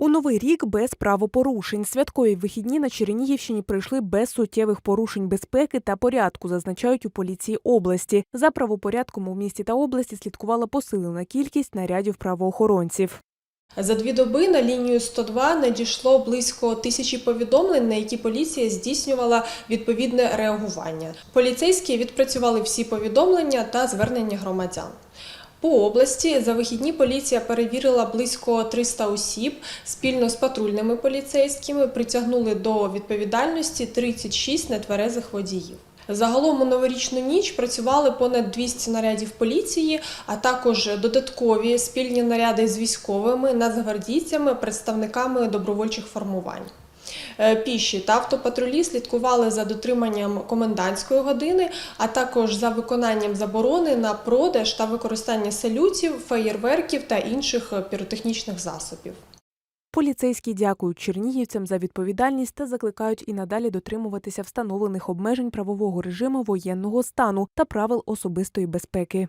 У новий рік без правопорушень. Святкові вихідні на Чернігівщині пройшли без суттєвих порушень безпеки та порядку, зазначають у поліції області. За правопорядком у місті та області слідкувала посилена кількість нарядів правоохоронців. За дві доби на лінію 102 надійшло близько тисячі повідомлень, на які поліція здійснювала відповідне реагування. Поліцейські відпрацювали всі повідомлення та звернення громадян. По області за вихідні поліція перевірила близько 300 осіб спільно з патрульними поліцейськими. Притягнули до відповідальності 36 нетверезих водіїв. Загалом у новорічну ніч працювали понад 200 нарядів поліції, а також додаткові спільні наряди з військовими, нацгвардійцями, представниками добровольчих формувань. Е, Піші та автопатрулі слідкували за дотриманням комендантської години, а також за виконанням заборони на продаж та використання салютів, феєрверків та інших е, піротехнічних засобів. Поліцейські дякують чернігівцям за відповідальність та закликають і надалі дотримуватися встановлених обмежень правового режиму воєнного стану та правил особистої безпеки.